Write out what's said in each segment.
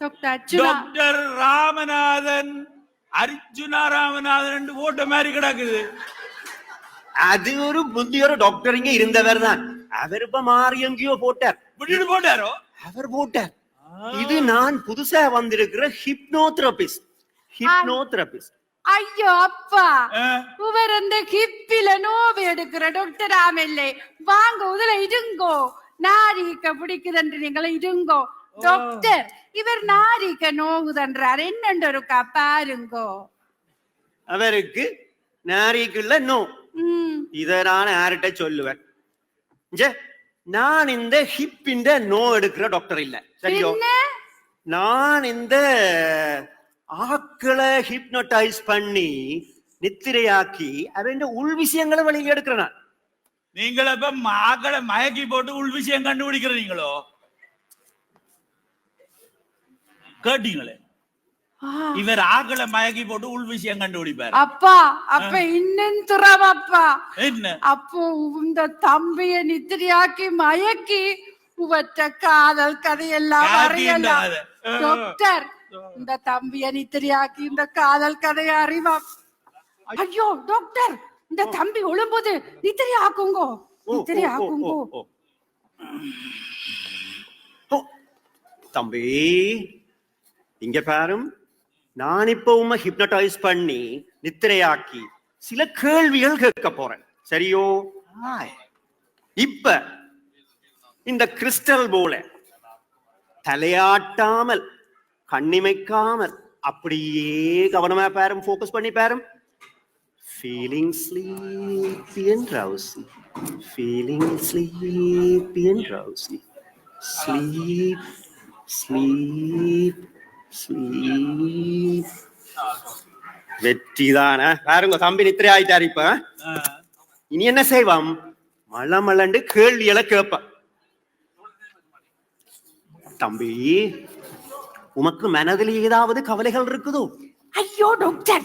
Doctor Ramanathan Arjuna Ramanathan ரெண்டு போட்ட மாதிரி கிடக்குது. அது ஒரு முந்திய ஒரு டாக்டர் இங்க இருந்தவர் தான். அவர் இப்ப மாறி எங்கேயோ போட்டார். விட்டுட்டு போட்டாரோ? அவர் போட்டார். இது நான் புதுசா வந்திருக்கிற ஹிப்னோதெரபிஸ்ட் ஹிப்னோதெரபிஸ்ட் ஐயோ அப்பா. இவர் அந்த ஹிப்பில நோவு எடுக்கிற டாக்டர் ஆமெல்லே வாங்க உதுல இருங்கோ நாரிக்க பிடிக்குதன்று நீங்கள இருங்கோ டாக்டர் இவர் நாரிக்க நோவுதன்றார் என்னண்டு இருக்கா பாருங்கோ. அவருக்கு நாரிக்குள்ள நோ. ம். இத நான் யார்கிட்ட சொல்லுவேன் நான் இந்த ஹிப்பிന്റെ நோ எடுக்கிற டாக்டர் இல்ல. சரியோ நான் இந்த ஆக்களை ஹிப்னோடைஸ் பண்ணி நித்திரையாக்கி அவன் உள் விஷயங்களை வெளியில எடுக்கிறேன். நீங்கள் இப்ப மாக்களை மயக்கி போட்டு உள் விஷயம் கண்டுபிடிக்கிறீங்களோ? கேட்டீங்களே? இவர் ஆக்களை மயக்கி போட்டு உள் விஷயம் கண்டுபிடிப்பார். அப்பா அப்ப இன்னும் துறவப்பா என்ன? அப்போ இந்த தம்பிய நித்திரியாக்கி மயக்கி உவற்ற காதல் கதையெல்லாம் வரையலாம். டாக்டர் இந்த தம்பிய நித்திரியாக்கி இந்த காதல் கதையை அறிவா ஐயோ டாக்டர் இந்த தம்பி ஒழும்போது நித்திரி ஆக்குங்கோ நித்திரி ஆக்குங்கோ தம்பி இங்க பாரும். நான் இப்ப உண்மை ஹிப்னடைஸ் பண்ணி நித்திரையாக்கி சில கேள்விகள் கேட்க போறேன். சரியோ. இப்ப இந்த கிறிஸ்டல் போல தலையாட்டாமல் கண்ணிமைக்காமல் அப்படியே கவனமா பாரும் ஃபோக்கஸ் பண்ணி பாரும். Feeling sleepy and drowsy. Feeling sleepy and drowsy. Sleep sleep sleep வெற்றிதான பாருங்க தம்பி நித்திரை ஆயிட்டாரு இப்ப. இனி என்ன செய்வான் மழை மலண்டு கேள்விகளை கேட்பான் தம்பி உமக்கு மனதில் ஏதாவது கவலைகள் இருக்குதோ? ஐயோ டாக்டர்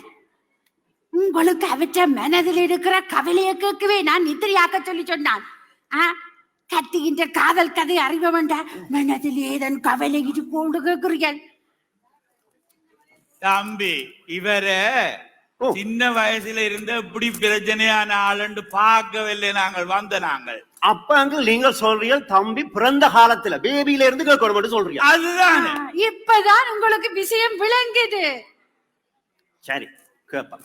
உங்களுக்கு அவற்ற மனதில் இருக்கிற கவலையை கேட்கவே நான் நித்திரியாக்க சொல்லி சொன்னான். கத்துகின்ற காதல் கதை அறிவ வேண்டாம் மனதில் ஏதன் கவலை இது போன்று கேட்கிறீர்கள்? தம்பி இவர. சின்ன வயசுல இருந்த இப்படி பிரச்சனையான ஆளுண்டு பார்க்கவில்லை நாங்கள் வந்த நாங்கள். அப்ப அங்க நீங்கள் சொல்றீங்க தம்பி பிறந்த காலத்துல பேபியில இருந்து கேட்கணும் சொல்றீங்க. அதுதான். இப்பதான் உங்களுக்கு விஷயம் விளங்குது. சரி கேட்பான்